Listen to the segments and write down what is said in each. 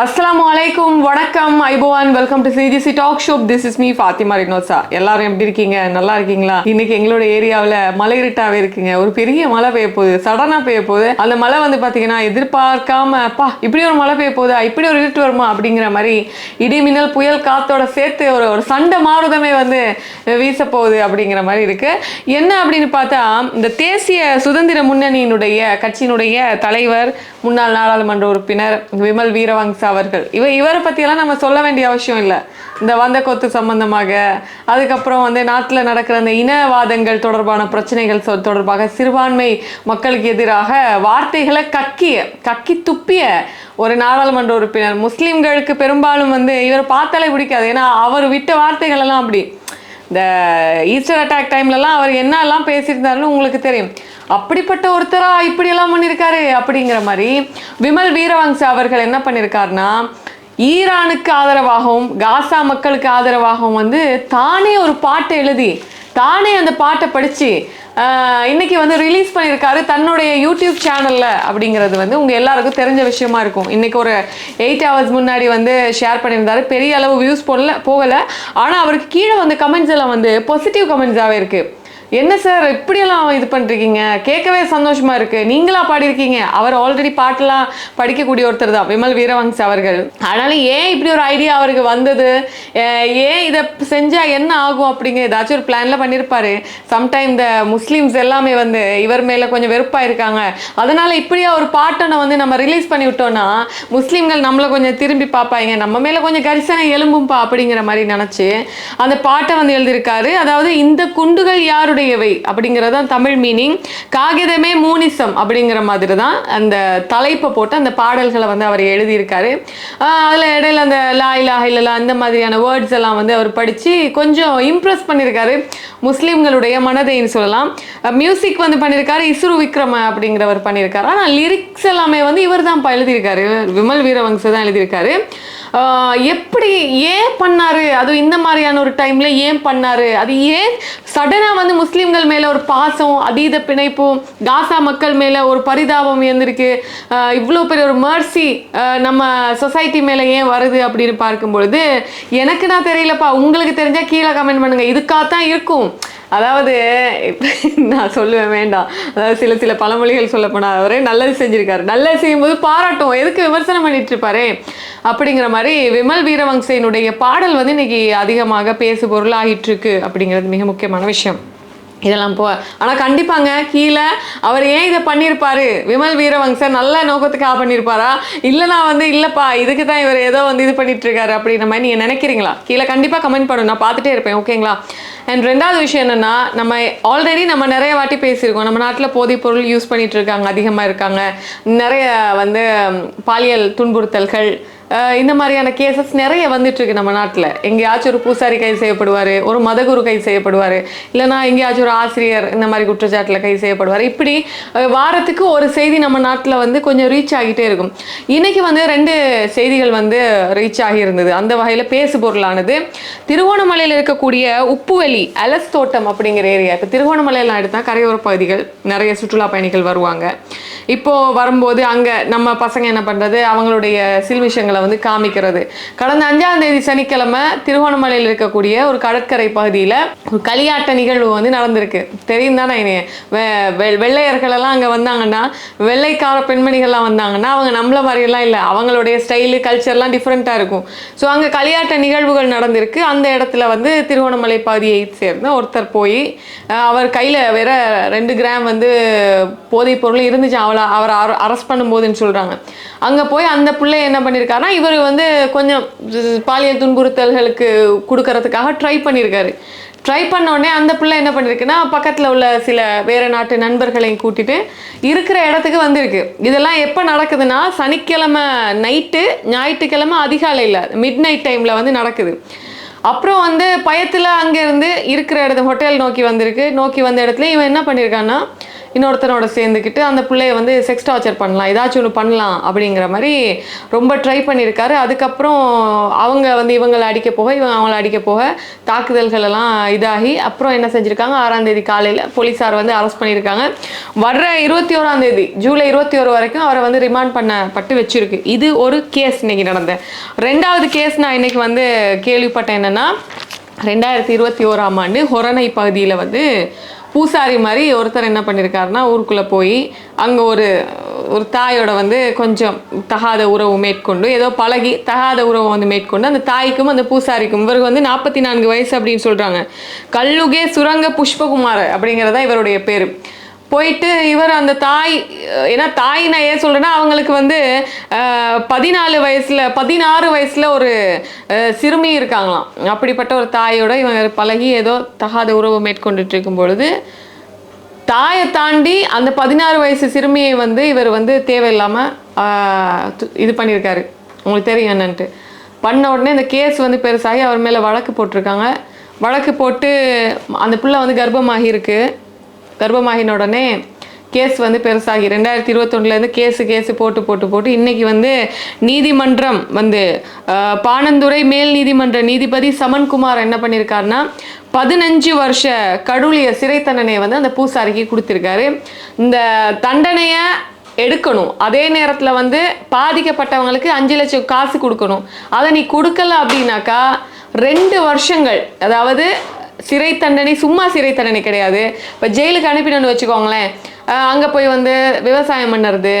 அஸ்ஸலாமு அலைக்கும் வணக்கம் ஐபோவான் welcome to CGC talk show this is me Fathima Rinosa எல்லாரும் எப்படி இருக்கீங்க? நல்லா இருக்கீங்களா? இன்னைக்கு எங்களோட ஏரியாவில் மலை இருட்டாவே இருக்குங்க. ஒரு பெரிய மழை பெய்ய போகுது. சடனா பெய்ய போகுது. அந்த மழை வந்து பார்த்தீங்கன்னா எதிர்பார்க்காம பா இப்படி ஒரு மழை பெய்ய போகுது? இப்படி ஒரு இருட்டு வருமா? அப்படிங்கிற மாதிரி இடி மின்னல் புயல் காத்தோட சேர்த்து ஒரு ஒரு சண்டை மாறுதமே வந்து வீச போகுது அப்படிங்கிற மாதிரி இருக்கு. என்ன அப்படின்னு பார்த்தா இந்த தேசிய சுதந்திர முன்னணியினுடைய கட்சியினுடைய தலைவர் முன்னாள் நாடாளுமன்ற உறுப்பினர் விமல் அவர்கள். இவ இவரை பற்றியெல்லாம் நம்ம சொல்ல வேண்டிய அவசியம் இல்லை. இந்த வந்த கொத்து சம்பந்தமாக அதுக்கப்புறம் வந்து நாட்டில் நடக்கிற அந்த இனவாதங்கள் தொடர்பான பிரச்சனைகள் சொ- தொடர்பாக சிறுபான்மை மக்களுக்கு எதிராக வார்த்தைகளை கக்கிய கக்கி துப்பிய ஒரு நாடாளுமன்ற உறுப்பினர். முஸ்லிம்களுக்கு பெரும்பாலும் வந்து இவரை பார்த்தாலே பிடிக்காது. ஏன்னா அவர் விட்ட வார்த்தைகள் எல்லாம் அப்படி. இந்த ஈஸ்டர் அட்டாக் டைம்லலாம் அவர் என்னெல்லாம் பேசியிருந்தாருன்னு உங்களுக்கு தெரியும். அப்படிப்பட்ட ஒருத்தரா இப்படியெல்லாம் பண்ணியிருக்காரு அப்படிங்கிற மாதிரி விமல் வீரவங்ச அவர்கள் என்ன பண்ணியிருக்காருன்னா ஈரானுக்கு ஆதரவாகவும் காசா மக்களுக்கு ஆதரவாகவும் வந்து தானே ஒரு பாட்டை எழுதி தானே அந்த பாட்டை படித்து இன்னைக்கு வந்து ரிலீஸ் பண்ணியிருக்காரு தன்னுடைய யூடியூப் சேனலில் அப்படிங்கிறது வந்து உங்கள் எல்லாருக்கும் தெரிஞ்ச விஷயமா இருக்கும். இன்னைக்கு ஒரு எயிட் ஹவர்ஸ் முன்னாடி வந்து ஷேர் பண்ணியிருந்தாரு. பெரிய அளவு வியூஸ் போடல போகலை. ஆனால் அவருக்கு கீழே வந்து கமெண்ட்ஸ் எல்லாம் வந்து பாசிட்டிவ் கமெண்ட்ஸாகவே இருக்குது என்ன சார் இப்படியெல்லாம் இது பண்ணிருக்கீங்க கேட்கவே சந்தோஷமா இருக்கு. நீங்களா பாடியிருக்கீங்க. அவர் ஆல்ரெடி பாட்டெல்லாம் படிக்கக்கூடிய ஒருத்தர் தான் விமல் வீரவங்ஸ் அவர்கள். அதனால ஏன் இப்படி ஒரு ஐடியா அவருக்கு வந்தது? ஏன் இதை செஞ்சா என்ன ஆகும் அப்படிங்க? ஏதாச்சும் ஒரு பிளான்ல பண்ணியிருப்பாரு. சம்டைம் இந்த முஸ்லீம்ஸ் எல்லாமே வந்து இவர் மேல கொஞ்சம் வெறுப்பா இருக்காங்க. அதனால இப்படியா ஒரு பாட்டனை வந்து நம்ம ரிலீஸ் பண்ணி விட்டோம்னா முஸ்லீம்கள் நம்மளை கொஞ்சம் திரும்பி பார்ப்பாங்க. நம்ம மேல கொஞ்சம் கரிசனை எலும்பும்பா அப்படிங்கிற மாதிரி நினைச்சு அந்த பாட்டை வந்து எழுதியிருக்காரு. அதாவது இந்த குண்டுகள் யாருடைய யாருடையவை அப்படிங்கிறது தான் தமிழ் மீனிங் காகிதமே மூனிசம் அப்படிங்கிற மாதிரி தான் அந்த தலைப்பை போட்டு அந்த பாடல்களை வந்து அவர் எழுதியிருக்காரு. அதில் இடையில அந்த லா இலாஹ அந்த மாதிரியான வேர்ட்ஸ் எல்லாம் வந்து அவர் படித்து கொஞ்சம் இம்ப்ரெஸ் பண்ணியிருக்காரு. முஸ்லீம்களுடைய மனதைன்னு சொல்லலாம். மியூசிக் வந்து பண்ணியிருக்காரு இஸ்ரு விக்ரம அப்படிங்கிறவர் பண்ணியிருக்காரு. ஆனால் லிரிக்ஸ் எல்லாமே வந்து இவர் தான் எழுதியிருக்காரு. விமல் வீரவங்ச தான் எழுதியிருக்காரு. எப்படி ஏன் பண்ணாரு? அதுவும் இந்த மாதிரியான ஒரு டைம்ல ஏன் பண்ணாரு? அது ஏன் சடனாக வந்து முஸ்லீம்கள் மேல ஒரு பாசம் அதீத பிணைப்பு காசா மக்கள் மேல ஒரு பரிதாபம் இருந்திருக்கு இவ்வளோ பெரிய ஒரு மர்சி நம்ம சொசைட்டி மேல ஏன் வருது அப்படின்னு பார்க்கும் பொழுது எனக்கு நான் தெரியலப்பா உங்களுக்கு தெரிஞ்சா கீழே கமெண்ட் பண்ணுங்க. இதுக்காகத்தான் இருக்கும். அதாவது நான் சொல்லுவேன் வேண்டாம். அதாவது சில சில பழமொழிகள் சொல்லப்போனால் அவரே நல்லது செஞ்சுருக்காரு. நல்லது செய்யும்போது பாராட்டும். எதுக்கு விமர்சனம் பண்ணிட்டு இருப்பாரு? அப்படிங்கிற மாதிரி விமல் வீரவங்சையினுடைய பாடல் வந்து இன்னைக்கு அதிகமாக பேசு பொருளாகிட்டு இருக்கு அப்படிங்கிறது மிக முக்கியமான விஷயம். இதெல்லாம் போ. ஆனால் கண்டிப்பாங்க கீழே அவர் ஏன் இதை பண்ணியிருப்பாரு? விமல் வீரவங்சர் நல்ல நோக்கத்துக்காக பண்ணியிருப்பாரா? இல்லை நான் வந்து இல்லைப்பா இதுக்கு தான் இவர் ஏதோ வந்து இது பண்ணிட்டு இருக்காரு அப்படின்ற மாதிரி நீங்கள் நினைக்கிறீங்களா? கீழே கண்டிப்பாக கமெண்ட் பண்ணணும் நான் பார்த்துட்டே இருப்பேன். ஓகேங்களா? அண்ட் ரெண்டாவது விஷயம் என்னென்னா நம்ம ஆல்ரெடி நம்ம நிறைய வாட்டி பேசியிருக்கோம். நம்ம நாட்டில் போதைப் பொருள் யூஸ் பண்ணிகிட்டு இருக்காங்க அதிகமாக இருக்காங்க. நிறைய வந்து பாலியல் துன்புறுத்தல்கள் இந்த மாதிரியான கேசஸ் நிறைய வந்துட்டுருக்கு நம்ம நாட்டில். எங்கேயாச்சும் ஒரு பூசாரி கைது செய்யப்படுவார் ஒரு மதகுரு கைது செய்யப்படுவார் இல்லைனா எங்கேயாச்சும் ஒரு ஆசிரியர் இந்த மாதிரி குற்றச்சாட்டில் கைது செய்யப்படுவார். இப்படி வாரத்துக்கு ஒரு செய்தி நம்ம நாட்டில் வந்து கொஞ்சம் ரீச் ஆகிட்டே இருக்கும். இன்றைக்கி வந்து ரெண்டு செய்திகள் வந்து ரீச் ஆகியிருந்தது அந்த வகையில் பேசு பொருளானது திருவோணமலையில் இருக்கக்கூடிய உப்புவெளி அலஸ் தோட்டம் அப்படிங்கிற ஏரியா. இப்போ திருவோணமலையில் எடுத்தால் கரையோர பகுதிகள் நிறைய சுற்றுலா பயணிகள் வருவாங்க. இப்போ வரும்போது அங்கே நம்ம பசங்க என்ன பண்ணுறது அவங்களுடைய சில்விஷங்களை வந்து காமிக்கிறது. கடந்த அஞ்சாம் தேதி சனிக்கிழமை திருவோணமலையில் இருக்கக்கூடிய ஒரு கடற்கரை பகுதியில் ஒரு களியாட்ட நிகழ்வு வந்து நடந்திருக்கு. தெரியும் தானே வெ- வெ- வெள்ளையர்கள் எல்லாம் அங்கே வந்தாங்கன்னா வெள்ளைக்கார பெண்மணிகள்லாம் வந்தாங்கன்னா அவங்க நம்மள மாதிரியெல்லாம் இல்லை. அவங்களுடைய ஸ்டைலு கல்ச்சர்லாம் டிஃப்ரெண்ட்டாக இருக்கும். ஸோ அங்கே களியாட்ட நிகழ்வுகள் நடந்திருக்கு. அந்த இடத்துல வந்து திருவோணமலை பகுதியை சேர்ந்த ஒருத்தர் போய் அவர் கையில் வேற ரெண்டு கிராம் வந்து போதைப் பொருள் இருந்துச்சு. அவளை அவர் அரெஸ்ட் பண்ணும்போதுன்னு சொல்கிறாங்க அங்கே போய் அந்த பிள்ளை என்ன பண்ணியிருக்காருன்னா இவர் வந்து கொஞ்சம் பாலியல் துன்புறுத்தல்களுக்கு கொடுக்கறதுக்காக ட்ரை பண்ணியிருக்காரு ட்ரை பண்ண உடனே அந்த பிள்ளை என்ன பண்ணியிருக்குன்னா பக்கத்தில் உள்ள சில வேறு நாட்டு நண்பர்களையும் கூட்டிட்டு இருக்கிற இடத்துக்கு வந்திருக்கு. இதெல்லாம் எப்போ நடக்குதுன்னா சனிக்கிழமை நைட்டு ஞாயிற்றுக்கிழமை அதிகாலையில் மிட் நைட் டைமில் வந்து நடக்குது. அப்புறம் வந்து பயத்தில் அங்கேருந்து இருக்கிற இடத்து ஹோட்டல் நோக்கி வந்திருக்கு. நோக்கி வந்த இடத்துல இவன் என்ன பண்ணியிருக்கான்னா இன்னொருத்தனோட சேர்ந்துக்கிட்டு அந்த பிள்ளைய வந்து செக்ஸ் டார்ச்சர் பண்ணலாம் ஏதாச்சும் ஒன்று பண்ணலாம் அப்படிங்கிற மாதிரி ரொம்ப ட்ரை பண்ணியிருக்காரு. அதுக்கப்புறம் அவங்க வந்து இவங்களை அடிக்க போக இவங்க அவங்கள அடிக்க போக தாக்குதல்கள் எல்லாம் இதாகி அப்புறம் என்ன செஞ்சுருக்காங்க? ஆறாம் தேதி காலையில் போலீஸார் வந்து அரெஸ்ட் பண்ணியிருக்காங்க. வர்ற இருபத்தி ஓராம் தேதி ஜூலை இருபத்தி ஒரு வரைக்கும் அவரை வந்து ரிமாண்ட் பண்ணப்பட்டு வச்சிருக்கு. இது ஒரு கேஸ் இன்னைக்கு நடந்த. ரெண்டாவது கேஸ் நான் இன்னைக்கு வந்து கேள்விப்பட்டேன் என்னன்னா ரெண்டாயிரத்தி இருபத்தி ஓராம் ஆண்டு ஹொரணை பகுதியில் வந்து பூசாரி மாதிரி ஒருத்தர் என்ன பண்ணியிருக்காருன்னா ஊருக்குள்ளே போய் அங்கே ஒரு ஒரு தாயோட வந்து கொஞ்சம் தகாத உறவு மேற்கொண்டு ஏதோ பழகி தகாத உறவை வந்து மேற்கொண்டு அந்த தாய்க்கும் அந்த பூசாரிக்கும் இவருக்கு வந்து நாற்பத்தி நான்கு வயசு அப்படின்னு சொல்கிறாங்க கல்லுகே சுரங்க புஷ்பகுமார் அப்படிங்கிறதா இவருடைய பேர். போயிட்டு இவர் அந்த தாய் ஏன்னா தாய் நான் ஏன் சொல்றேன்னா அவங்களுக்கு வந்து பதினாலு வயசுல பதினாறு வயசுல ஒரு சிறுமி இருக்காங்களாம். அப்படிப்பட்ட ஒரு தாயோட இவங்க பழகி ஏதோ தகாத உறவு மேற்கொண்டுட்டு இருக்கும் பொழுது தாயை தாண்டி அந்த பதினாறு வயசு சிறுமியை வந்து இவர் வந்து தேவையில்லாமல் இது பண்ணியிருக்காரு. உங்களுக்கு தெரியும் என்னன்ட்டு. பண்ண உடனே இந்த கேஸ் வந்து பெருசாகி அவர் மேலே வழக்கு போட்டிருக்காங்க. வழக்கு போட்டு அந்த பிள்ளை வந்து கர்ப்பமாகி இருக்குது கர்ப்பமாகின உடனே கேஸ் வந்து பெருசாகி ரெண்டாயிரத்தி இருபத்தொன்னுலேருந்து கேஸு கேஸு போட்டு போட்டு போட்டு இன்றைக்கி வந்து நீதிமன்றம் வந்து பானந்துறை மேல் நீதிமன்ற நீதிபதி சமன்குமார் என்ன பண்ணியிருக்காருன்னா பதினஞ்சு வருஷ கடூழிய சிறை தண்டனையை வந்து அந்த பூசாரிக்கு கொடுத்துருக்காரு. இந்த தண்டனையை எடுக்கணும். அதே நேரத்தில் வந்து பாதிக்கப்பட்டவங்களுக்கு அஞ்சு லட்சம் காசு கொடுக்கணும். அதை நீ கொடுக்கல அப்படின்னாக்கா ரெண்டு வருஷங்கள் அதாவது சிறை தண்டனை சும்மா சிறை தண்டனை கிடையாது. இப்போ ஜெயிலுக்கு அனுப்பினோன்னு வச்சுக்கோங்களேன். அங்கே போய் வந்து விவசாயம் பண்ணுறது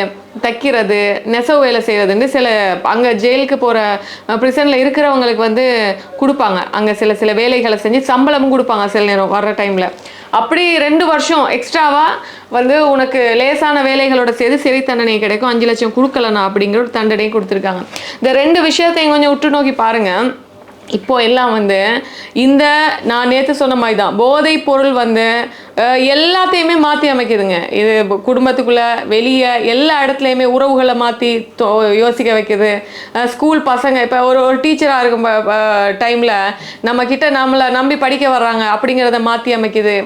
தைக்கிறது நெசவு வேலை செய்கிறதுன்னு சில அங்கே ஜெயிலுக்கு போகிற ப்ரிசனில் இருக்கிறவங்களுக்கு வந்து கொடுப்பாங்க. அங்கே சில சில வேலைகளை செஞ்சு சம்பளமும் கொடுப்பாங்க சில நேரம் வர்ற டைமில் அப்படி ரெண்டு வருஷம் எக்ஸ்ட்ராவாக வந்து உனக்கு லேசான வேலைகளோட சேர்த்து சிறை தண்டனை கிடைக்கும். அஞ்சு லட்சம் கொடுக்கலனா அப்படிங்கிற ஒரு தண்டனையும் கொடுத்துருக்காங்க. இந்த ரெண்டு விஷயத்தையும் கொஞ்சம் உற்று நோக்கி பாருங்கள் இப்போ எல்லாம் வந்து இந்த நான் நேற்று சொன்ன மாதிரி தான் போதைப் பொருள் வந்து எல்லாத்தையுமே மாற்றி அமைக்குதுங்க. இது குடும்பத்துக்குள்ளே வெளியே எல்லா இடத்துலையுமே உறவுகளை மாற்றி யோசிக்க வைக்குது. ஸ்கூல் பசங்க இப்போ ஒரு ஒரு டீச்சராக இருக்கும் டைமில் நம்மக்கிட்ட நம்மளை நம்பி படிக்க வர்றாங்க அப்படிங்கிறத மாற்றி அமைக்குது.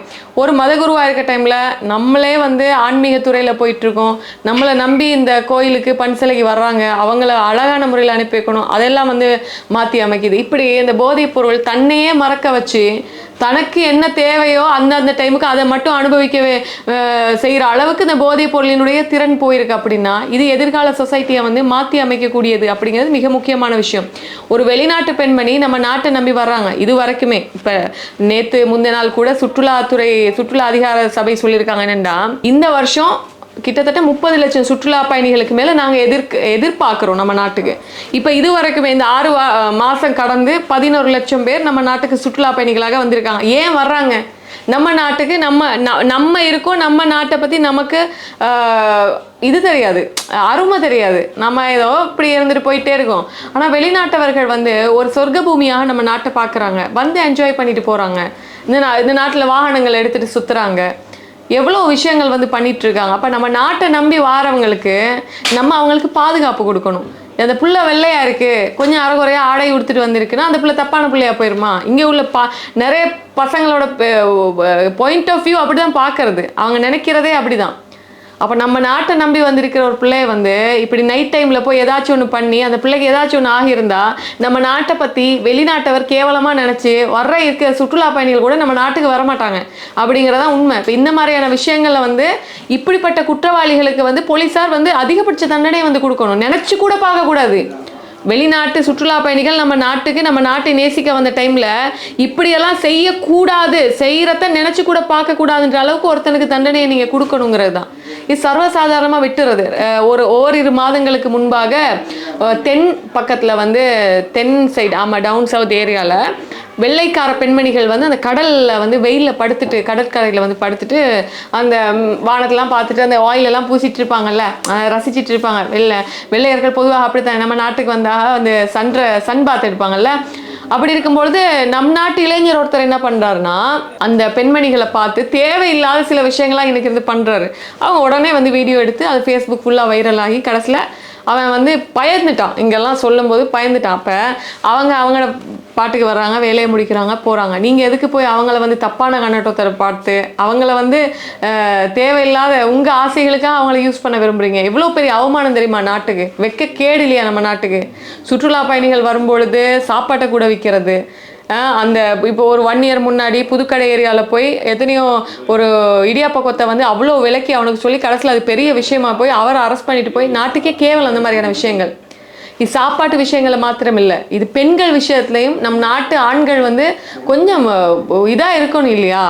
ஒரு மதகுருவாக இருக்க டைமில் நம்மளே வந்து ஆன்மீக துறையில் போயிட்டுருக்கோம். நம்மளை நம்பி இந்த கோயிலுக்கு பன்சிலைக்கு வர்றாங்க. அவங்கள அழகான முறையில் அனுப்பி வைக்கணும். அதெல்லாம் வந்து மாற்றி அமைக்குது. இப்படி இந்த போதைப் பொருள் தன்னையே மறக்க வச்சு தனக்கு என்ன தேவையோ அந்த அந்த டைமுக்கு அதை மட்டும் அனுபவிக்கவே செய்கிற அளவுக்கு இந்த போதைப் பொருளினுடைய திறன் போயிருக்கு அப்படின்னா இது எதிர்கால சொசைட்டியை வந்து மாற்றி அமைக்கக்கூடியது அப்படிங்கிறது மிக முக்கியமான விஷயம். ஒரு வெளிநாட்டு பெண்மணி நம்ம நாட்டை நம்பி வர்றாங்க. இது வரைக்குமே. இப்போ நேற்று முந்தின நாள் கூட சுற்றுலாத்துறை சுற்றுலா அதிகார சபை சொல்லியிருக்காங்க என்னென்னா இந்த வருஷம் கிட்டத்தட்ட முப்பது லட்சம் சுற்றுலா பயணிகளுக்கு மேலே நாங்கள் எதிர்க்கு எதிர்பார்க்குறோம் நம்ம நாட்டுக்கு. இப்போ இது வரைக்குமே இந்த ஆறு மாதம் கடந்து பதினோரு லட்சம் பேர் நம்ம நாட்டுக்கு சுற்றுலா பயணிகளாக வந்திருக்காங்க. ஏன் வர்றாங்க? நம்ம நாட்டுக்கு நம்ம ந- நம்ம இருக்கோம் நம்ம நாட்டை பற்றி நமக்கு இது தெரியாது. அருமை தெரியாது. நம்ம ஏதோ இப்படி இருந்துட்டு போயிட்டே இருக்கோம். ஆனால் வெளிநாட்டவர்கள் வந்து ஒரு சொர்க்க பூமியாக நம்ம நாட்டை பார்க்குறாங்க. வந்து என்ஜாய் பண்ணிட்டு போகிறாங்க இந்த நா இந்த நாட்டில் வாகனங்கள் எடுத்துகிட்டு சுற்றுறாங்க எவ்வளோ விஷயங்கள் வந்து பண்ணிகிட்ருக்காங்க இருக்காங்க அப்போ நம்ம நாட்டை நம்பி வாரவங்களுக்கு நம்ம அவங்களுக்கு பாதுகாப்பு கொடுக்கணும். அந்த புள்ள வெள்ளையா இருக்கு. கொஞ்சம் அறகுறையா ஆடை உடுத்துட்டு வந்திருக்குன்னா அந்த புள்ள தப்பான பிள்ளையா போயிருமா? இங்கே உள்ள பா நிறைய பசங்களோட பாயிண்ட் ஆஃப் வியூ அப்படிதான் பார்க்கறது. அவங்க நினைக்கிறதே அப்படிதான். அப்போ நம்ம நாட்டை நம்பி வந்திருக்கிற ஒரு பிள்ளைய வந்து இப்படி நைட் டைமில் போய் ஏதாச்சும் ஒன்று பண்ணி அந்த பிள்ளைக்கு ஏதாச்சும் ஒன்று ஆகியிருந்தா நம்ம நாட்டை பற்றி வெளிநாட்டவர் கேவலமாக நினச்சி வர்ற இருக்கிற சுற்றுலா பயணிகள் கூட நம்ம நாட்டுக்கு வரமாட்டாங்க. அப்படிங்கிறதான் உண்மை. இப்போ இந்த மாதிரியான விஷயங்களில் வந்து இப்படிப்பட்ட குற்றவாளிகளுக்கு வந்து போலீஸார் வந்து அதிகபட்ச தண்டனை வந்து கொடுக்கணும். நினச்சி கூட பார்க்கக்கூடாது வெளிநாட்டு சுற்றுலா பயணிகள் நம்ம நாட்டுக்கு நம்ம நாட்டை நேசிக்க வந்த டைமில் இப்படியெல்லாம் செய்யக்கூடாது. செய்கிறத நினச்சி கூட பார்க்கக்கூடாதுன்ற அளவுக்கு ஒருத்தனுக்கு தண்டனையை நீங்கள் கொடுக்கணுங்கிறது தான் இது சர்வசாதாரணமாக விட்டுறது. ஒரு ஓரிரு மாதங்களுக்கு முன்பாக தென் பக்கத்தில் வந்து தென் சைடு ஆமாம் டவுன் சவுத் ஏரியாவில் வெள்ளைக்கார பெண்மணிகள் வந்து அந்த கடலில் வந்து வெயிலில் படுத்துட்டு கடற்கரையில் வந்து படுத்துட்டு அந்த வானத்தெல்லாம் பார்த்துட்டு அந்த ஆயிலெல்லாம் பூசிட்டு இருப்பாங்கல்ல ரசிச்சிட்டு இருப்பாங்க. வெள்ளை வெள்ளையர்கள் பொதுவாக அப்படித்தான். நம்ம நாட்டுக்கு வந்தால் அந்த சன்ற சன் பாத் எடுப்பாங்கல்ல அப்படி இருக்கும்பொழுது நம் நாட்டு இளைஞர் ஒருத்தர் என்ன பண்ணுறாருன்னா அந்த பெண்மணிகளை பார்த்து தேவையில்லாத சில விஷயங்கள்லாம் எனக்கு இருந்து பண்ணுறாரு அவங்க உடனே வந்து வீடியோ எடுத்து அது ஃபேஸ்புக் ஃபுல்லாக வைரல் ஆகி கடைசியில் அவன் வந்து பயந்துட்டான். இங்கெல்லாம் சொல்லும்போது பயந்துட்டான். அப்போ அவங்க அவங்கள பாட்டுக்கு வர்றாங்க வேலையை முடிக்கிறாங்க போகிறாங்க நீங்கள் எதுக்கு போய் அவங்கள வந்து தப்பான கண்ணோட்டத்தை பார்த்து அவங்கள வந்து தேவையில்லாத உங்கள் ஆசைகளுக்காக அவங்கள யூஸ் பண்ண விரும்புகிறீங்க எவ்வளோ பெரிய அவமானம் தெரியுமா நாட்டுக்கு? வெக்க கேடு இல்லையா நம்ம நாட்டுக்கு? சுற்றுலா பயணிகள் வரும்பொழுது சாப்பாட்டை கூட விற்கிறது அந்த இப்போ ஒரு ஒன் இயர் முன்னாடி புதுக்கடை ஏரியாவில் போய் எத்தனையோ ஒரு இடியாப்ப கொத்தை வந்து அவ்வளோ விலைக்கு அவனுக்கு சொல்லி கடைசியில் அது பெரிய விஷயமா போய் அவரை அரெஸ்ட் பண்ணிட்டு போய் நாட்டுக்கே கேவலம் அந்த மாதிரியான விஷயங்கள். இது சாப்பாட்டு விஷயங்களை மாத்திரம் இல்லை இது பெண்கள் விஷயத்துலையும் நம் நாட்டு ஆண்கள் வந்து கொஞ்சம் இதாக இருக்கணும் இல்லையா?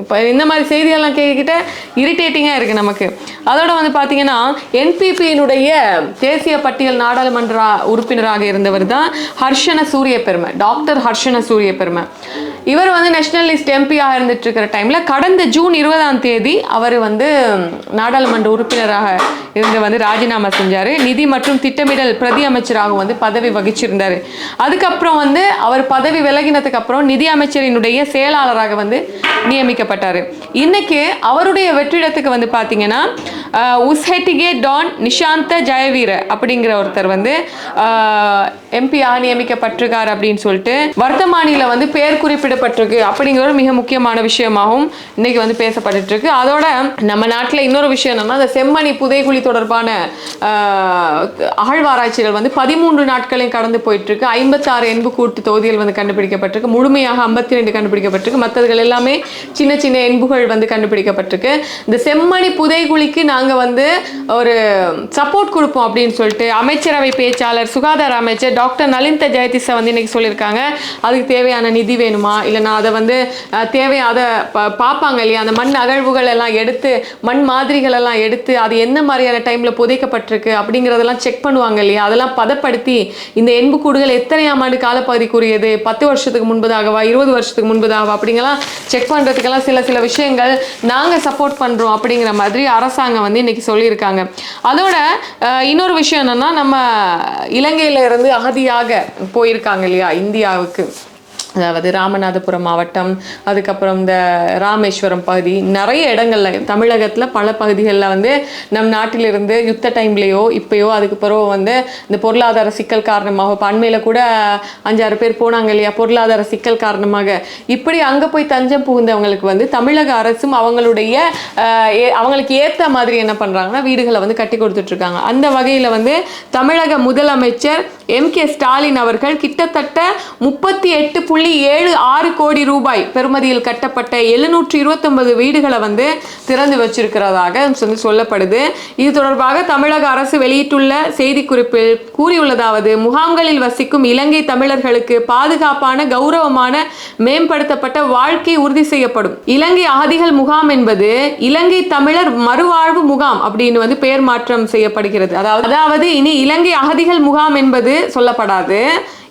இப்போ இந்த மாதிரி செய்திகள்லாம் கேட்கிட்ட இரிட்டேட்டிங்காக இருக்குது நமக்கு. அதோட வந்து பார்த்தீங்கன்னா என்பிபியினுடைய தேசிய பட்டியல் நாடாளுமன்ற உறுப்பினராக இருந்தவர் தான் ஹர்ஷன சூரிய பெருமை டாக்டர் ஹர்ஷன சூரிய பெருமை இவர் வந்து நேஷனலிஸ்ட் எம்பியாக இருந்துட்டு இருக்கிற டைமில் கடந்த ஜூன் இருபதாம் தேதி அவர் வந்து நாடாளுமன்ற உறுப்பினராக இருந்து வந்து ராஜினாமா செஞ்சார். நிதி மற்றும் திட்டமிடல் பிரதி அமைச்சராக வந்து பதவி வகிச்சிருந்தார். அதுக்கப்புறம் வந்து அவர் பதவி விலகினதுக்கு அப்புறம் நிதி அமைச்சரினுடைய செயலாளராக வந்து நியமிக்கப்பட்டார். இன்னைக்கு அவருடைய வெற்றிடத்துக்கு வந்து பார்த்தீங்கன்னா உஸ்ஹெட்டிகே டான் நிஷாந்த ஜெயவீர அப்படிங்கிற ஒருத்தர் வந்து எம்பியாக நியமிக்கப்பட்டிருக்கார் அப்படின்னு சொல்லிட்டு வர்த்தமானியில் வந்து பேர் குறிப்பிடப்பட்டிருக்கு அப்படிங்கிற மிக முக்கியமான விஷயமாகவும் இன்னைக்கு வந்து பேசப்பட்டு இருக்கு அதோட நம்ம நாட்டில் இன்னொரு விஷயம் என்னன்னா அந்த செம்மணி புதைகுழி தொடர்பான அகழ்வாராய்ச்சிகள் வந்து பதிமூன்று நாட்களையும் கடந்து போயிட்டு இருக்கு ஐம்பத்தாறு எண்பு கூட்டு தொகுதிகள் வந்து கண்டுபிடிக்கப்பட்டிருக்கு. முழுமையாக ஐம்பத்தி ரெண்டு கண்டுபிடிக்கப்பட்டிருக்கு. மற்றதுகள் எல்லாமே சின்ன சின்ன எண்புகள் வந்து கண்டுபிடிக்கப்பட்டிருக்கு. இந்த செம்மணி புதைகுழிக்கு நாங்கள் வந்து ஒரு சப்போர்ட் கொடுப்போம் அப்படின்னு சொல்லிட்டு அமைச்சரவை பேச்சாளர் சுகாதார அமைச்சர் டாக்டர் நலிந்த ஜெயதிசா வந்து இன்னைக்கு சொல்லியிருக்காங்க. அதுக்கு தேவையான நிதி வேணுமா? இல்லைனா அதை வந்து தேவையாத அதை ப- பார்ப்பாங்க இல்லையா? அந்த மண் அகழ்வுகள் எல்லாம் எடுத்து மண் மாதிரிகள் எல்லாம் எடுத்து அது என்ன மாதிரியான டைமில் புதைக்கப்பட்டிருக்கு அப்படிங்கிறதெல்லாம் செக் பண்ணுவாங்க இல்லையா? அதெல்லாம் பதப்படுத்தி இந்த எண்புக்கூடுகள் எத்தனையாம் ஆண்டு காலப்பகுதிக்குரியது? பத்து வருஷத்துக்கு முன்பதாகவா? இருபது வருஷத்துக்கு முன்பதாகவா? அப்படிங்கலாம் செக் பண்ணுறதுக்கெல்லாம் சில சில விஷயங்கள் நாங்கள் சப்போர்ட் பண்ணுறோம் அப்படிங்கிற மாதிரி அரசாங்கம் வந்து இன்னைக்கு சொல்லியிருக்காங்க. அதோட இன்னொரு விஷயம் என்னன்னா நம்ம இலங்கையில இருந்து அகதியாக போயிருக்காங்க இல்லையா? இந்தியாவுக்கு. அதாவது ராமநாதபுரம் மாவட்டம் அதுக்கப்புறம் இந்த ராமேஸ்வரம் பகுதி நிறைய இடங்கள்ல தமிழகத்தில் பல பகுதிகளில் வந்து நம் நாட்டிலிருந்து யுத்த டைம்லேயோ இப்போயோ அதுக்கு பிறகு வந்து இந்த பொருளாதார சிக்கல் காரணமாக இப்போ அண்மையில் கூட அஞ்சாறு பேர் போனாங்க இல்லையா பொருளாதார சிக்கல் காரணமாக. இப்படி அங்கே போய் தஞ்சம் புகுந்தவங்களுக்கு வந்து தமிழக அரசும் அவங்களுடைய அவங்களுக்கு ஏற்ற மாதிரி என்ன பண்ணுறாங்கன்னா வீடுகளை வந்து கட்டி கொடுத்துட்ருக்காங்க. அந்த வகையில் வந்து தமிழக முதலமைச்சர் எம் கே ஸ்டாலின் அவர்கள் கிட்டத்தட்ட முப்பத்தி எட்டு புள்ளி ஏழு ஆறு கோடி ரூபாய் பெறுமதியில் கட்டப்பட்ட எழுநூற்றி இருபத்தொன்பது வீடுகளை வந்து திறந்து வச்சிருக்கிறதாக சொல்லி சொல்லப்படுது. இது தொடர்பாக தமிழக அரசு வெளியிட்டுள்ள செய்திக்குறிப்பில் கூறியுள்ளதாவது முகாம்களில் வசிக்கும் இலங்கை தமிழர்களுக்கு பாதுகாப்பான கௌரவமான மேம்படுத்தப்பட்ட வாழ்க்கை உறுதி செய்யப்படும். இலங்கை அகதிகள் முகாம் என்பது இலங்கை தமிழர் மறுவாழ்வு முகாம் அப்படின்னு வந்து பெயர் மாற்றம் செய்யப்படுகிறது. அதாவது அதாவது இனி இலங்கை அகதிகள் முகாம் என்பது சொல்லப்படாது.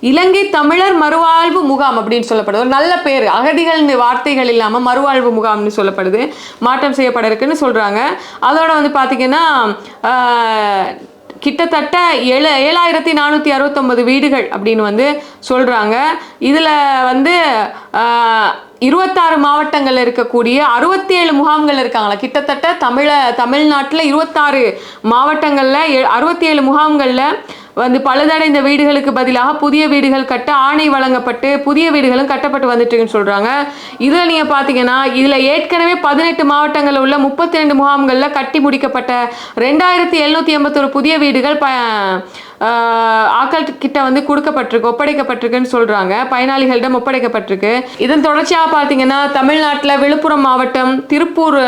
இலங்கை தமிழர் மறுவாழ்வு முகாம் அப்படின்னு சொல்லப்படுது. ஒரு நல்ல பேர். அகதிகள் வார்த்தைகள் இல்லாமல் மறுவாழ்வு முகாம்னு சொல்லப்படுது. மாற்றம் செய்யப்பட இருக்குன்னு சொல்கிறாங்க அதோட வந்து பார்த்திங்கன்னா கிட்டத்தட்ட ஏழு ஏழாயிரத்தி நானூற்றி அறுபத்தொம்பது வீடுகள் அப்படின்னு வந்து சொல்கிறாங்க இதில் வந்து இருபத்தாறு மாவட்டங்களில் இருக்கக்கூடிய அறுபத்தி ஏழு முகாம்கள் இருக்காங்களா? கிட்டத்தட்ட தமிழ தமிழ்நாட்டில் இருபத்தாறு மாவட்டங்களில் அறுபத்தி ஏழு முகாம்களில் வந்து பழுதடைந்த வீடுகளுக்கு பதிலாக புதிய வீடுகள் கட்ட ஆணை வழங்கப்பட்டு புதிய வீடுகளும் கட்டப்பட்டு வந்துட்டு சொல்கிறாங்க இதில் நீங்கள் பார்த்தீங்கன்னா இதில் ஏற்கனவே பதினெட்டு மாவட்டங்களில் உள்ள முப்பத்தி ரெண்டு முகாம்களில் கட்டி முடிக்கப்பட்ட ரெண்டாயிரத்தி எழுநூற்றி எண்பத்தொரு புதிய வீடுகள் ப ஆக்கள் கிட்ட வந்து கொடுக்கப்பட்டிருக்கு ஒப்படைக்கப்பட்டிருக்குன்னு சொல்றாங்க. பயனாளிகளிடம் ஒப்படைக்கப்பட்டிருக்கு. இதன் தொடர்ச்சியாக பார்த்தீங்கன்னா தமிழ்நாட்டில் விழுப்புரம் மாவட்டம் திருப்பூர்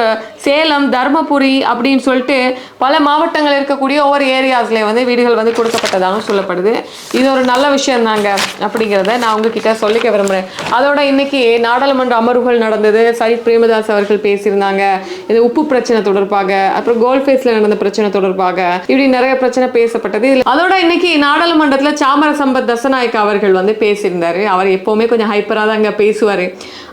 சேலம் தருமபுரி அப்படின்னு சொல்லிட்டு பல மாவட்டங்கள் இருக்கக்கூடிய ஒவ்வொரு ஏரியாஸ்லேயே வந்து வீடுகள் வந்து கொடுக்கப்பட்டதாக சொல்லப்படுது. இது ஒரு நல்ல விஷயம் தாங்க அப்படிங்கிறத நான் உங்ககிட்ட சொல்லிக்க விரும்புகிறேன் அதோட இன்னைக்கு நாடாளுமன்ற அமர்வுகள் நடந்தது. சரித் பிரேமதாஸ் அவர்கள் பேசியிருந்தாங்க. இது உப்பு பிரச்சனை தொடர்பாக அப்புறம் கோல்ஃபேஸ்ல நடந்த பிரச்சனை தொடர்பாக. இப்படி நிறைய பிரச்சனை பேசப்பட்டது. இதில் அதோட இன்னைக்கு நாடாளுமன்றத்தில் சாமர சம்பத் தசநாயக் அவர்கள் வந்து பேசியிருந்தார். அவர் எப்போவுமே கொஞ்சம் ஹைப்பரா தாங்க பேசுவார்.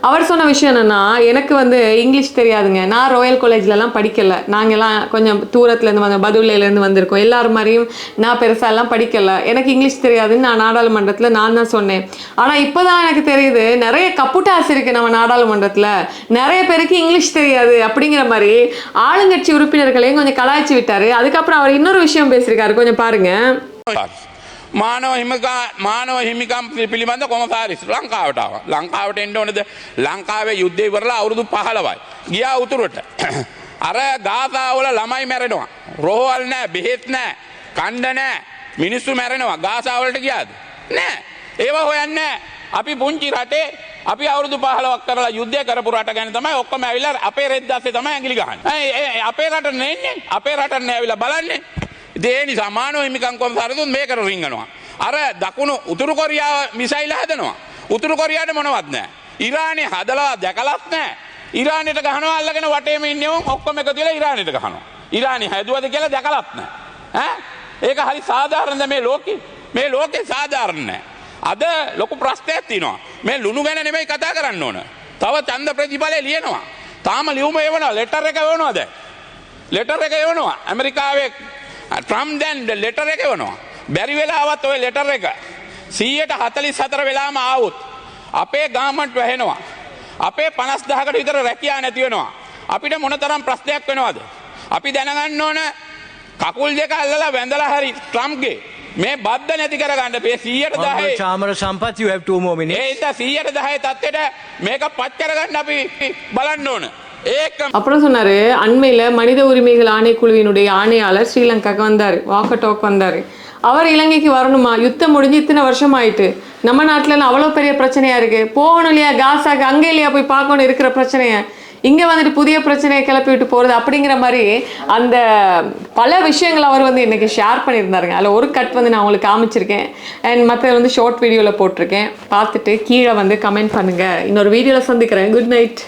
அவர் சொன்ன விஷயம் என்னென்னா எனக்கு வந்து இங்கிலீஷ் தெரியாதுங்க. நான் ராயல் காலேஜ்லலாம் படிக்கலை. நாங்கெல்லாம் கொஞ்சம் தூரத்துலேருந்து வந்த பதுளையிலேருந்து வந்திருக்கோம். எல்லாரும் மாதிரியும் நான் பெருசாக எல்லாம் படிக்கல எனக்கு இங்கிலீஷ் தெரியாதுன்னு நான் நாடாளுமன்றத்தில் நான் தான் சொன்னேன் ஆனால் இப்போ தான் எனக்கு தெரியுது நிறைய கப்புட்டாஸ் இருக்கு நம்ம நாடாளுமன்றத்தில் நிறைய பேருக்கு இங்கிலீஷ் தெரியாது அப்படிங்கிற மாதிரி ஆளுங்கட்சி உறுப்பினர்களையும் கொஞ்சம் கலாய்ச்சி விட்டாரு அதுக்கப்புறம் அவர் இன்னொரு விஷயம் பேசியிருக்காரு கொஞ்சம் பாருங்க මානව හිමිකා මානව හිමිකම් පිළිබඳ කොමසාරිස් ලංකාවටාව ලංකාවට එන්ඩ ඕනද ලංකාවේ යුද්ධය වරලා අවුරුදු පහලවයි ගියා උතුරට අර ගාසාවල ළමයි මැරෙනවා රෝහල් නෑ බෙහෙත් නෑ කණ්ඩ නෑ මිනිස්සු මැරෙනවා ගාසාවලට ගියාද නෑ ඒවා හොයන්න අපි පුංචි රටේ අපි අවුදු පහලවක් කරලා යුද්ධය කරපු රට ගැන තමයි ඔක්කොම ඇවිල්ලා අපේ රෙද්දස්සේ තමයි ඇඟිලි ගහන්නේ. ඇයි ඒ අපේ රට නෙන්නේ අපේ රට නෑ ඇවිල්ලා බලන්නේ. ඉතින් ඒ නිසා මානව හිමිකම් කොමසාරිතුන් මේකට රිංගනවා. අර දකුණු උතුරු කොරියාව මිසයිල් හදනවා. උතුරු කොරියාට මොනවත් නෑ. ඉරානේ හදලා දැකලත් නෑ. ඉරානයට ගහනවා අල්ලගෙන වටේම ඉන්නව ඔක්කොම එකතු වෙලා ඉරානයට ගහනවා. ඉරානි හැදුවද කියලා දැකලත් නෑ. ඈ ඒක හරි සාධාරණද මේ ලෝකේ? මේ ලෝකේ සාධාරණ නෑ. අද ලොකු ප්‍රශ්නයක් තියෙනවා. මේ ලුණු ගැන නෙමෙයි කතා කරන්න ඕන. තව ඡන්ද ප්‍රතිඵලය ලියනවා. තාම ලියුම එවනවා. ලෙටර් එක එවනවා දැන්. ලෙටර් එක එවනවා. ඇමරිකාවේ ට්‍රම්ප් දැන් ලෙටර් එක එවනවා. බැරි වෙලාවත් ওই ලෙටර් එක 144 වෙලාම ආවොත් අපේ ගාමන්ට් වැහෙනවා. අපේ 50000කට විතර රැකියාව නැති වෙනවා. අපිට මොනතරම් ප්‍රශ්නයක් වෙනවද? අපි දැනගන්න ඕන කකුල් දෙක අල්ලලා වැඳලා හරි ට්‍රම්ප්ගේ මේ බද්ධ නැති කරගන්න මේ 110 Honorable Chamara Sampath, you have two more minutes. ඒ ඉත සීයට දහය තත්වට මේක පච් කරගන්න අපි බලන්න ඕන ඒක அப்புறம் சொன்னாரு அண்மையில மனித உரிமைகள் ஆணைக்குழுவினுடைய ஆணையாளர் ஸ்ரீலங்காக்கு வந்தாரு வாக்க டாக் வந்தாரு அவர் இலங்கைக்கு வரணுமா யுத்தம் முடிஞ்சு இத்தனை வருஷம் ஆயிட்டு நம்ம நாட்டுல அவ்வளோ பெரிய பிரச்சனையா இருக்கு போகணும் இல்லையா காசாக்கு அங்கே இல்லையா போய் பார்க்கணும் இருக்கிற பிரச்சனைய இங்கே வந்துட்டு புதிய பிரச்சனையை கிளப்பி விட்டு போகிறது அப்படிங்கிற மாதிரி அந்த பல விஷயங்கள் அவர் வந்து இன்றைக்கி ஷேர் பண்ணியிருந்தாருங்க. அதில் ஒரு கட் வந்து நான் உங்களுக்கு காமிச்சிருக்கேன். அண்ட் மற்ற வந்து ஷார்ட் வீடியோவில் போட்டிருக்கேன். பார்த்துட்டு கீழே வந்து கமெண்ட் பண்ணுங்க. இன்னொரு வீடியோவில் சந்திக்கிறேன். Good night